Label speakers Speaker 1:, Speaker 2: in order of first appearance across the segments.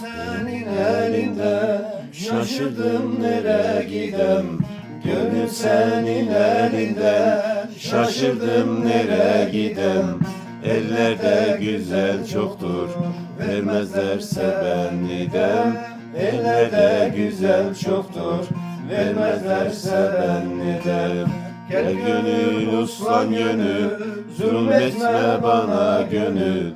Speaker 1: senin elinde Şaşırdım nereye gidem. Gönül senin elinde Şaşırdım nereye gidem. Ellerde güzel çoktur Vermezlerse ben nidem. Ellerde güzel çoktur Vermezlerse ben nidem. Gel gönül uslan gönül Zulmetme bana gönül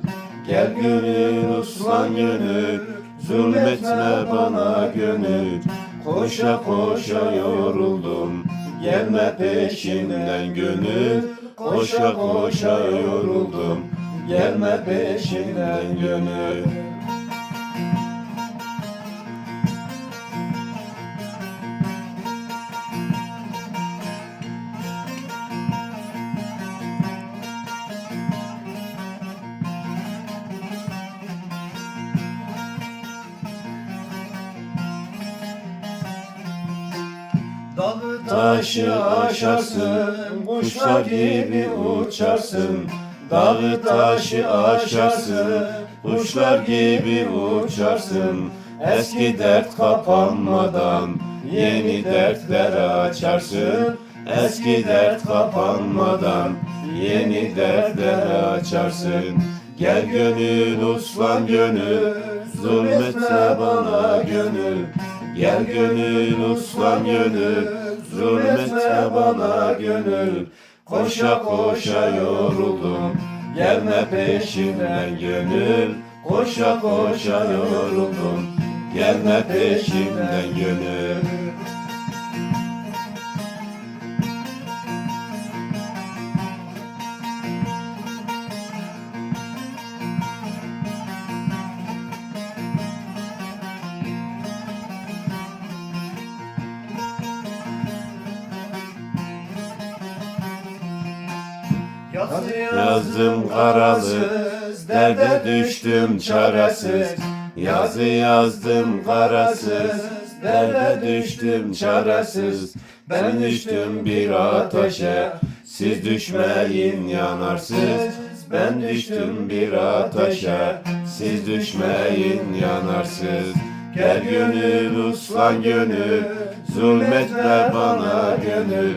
Speaker 1: Gel gönül uslan gönül Zulmetme bana gönül. Koşa koşa yoruldum Gelme peşimden gönül. Koşa koşa yoruldum Gelme peşimden gönül Dağı taşı aşarsın, kuşlar gibi uçarsın. Dağı taşı aşarsın, kuşlar gibi uçarsın. Eski dert kapanmadan yeni dertler açarsın. Eski dert kapanmadan yeni dertler açarsın. Gel gönül uslan gönül, zulmetme bana gönül. Gel gönül uslan gönül Zulmetme bana gönül. Koşa koşa yoruldum Gelme peşimden gönül. Koşa koşa yoruldum Gelme peşimden gönül Yazdım karasız, derde düştüm çaresiz. Yazı yazdım karasız, derde düştüm çaresiz. Ben düştüm bir ateşe, siz düşmeyin yanarsız. Ben düştüm bir ateşe, siz düşmeyin yanarsız. Gel gönül uslan gönül, zulmetme bana gönül.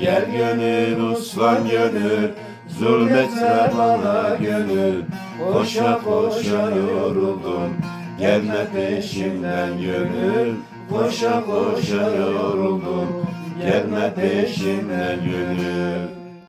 Speaker 1: Gel gönül uslan gönül, zulmetme bana gönül. Koşa koşa yoruldum, gelme peşimden gönül. Koşa koşa yoruldum, gelme peşimden gönül.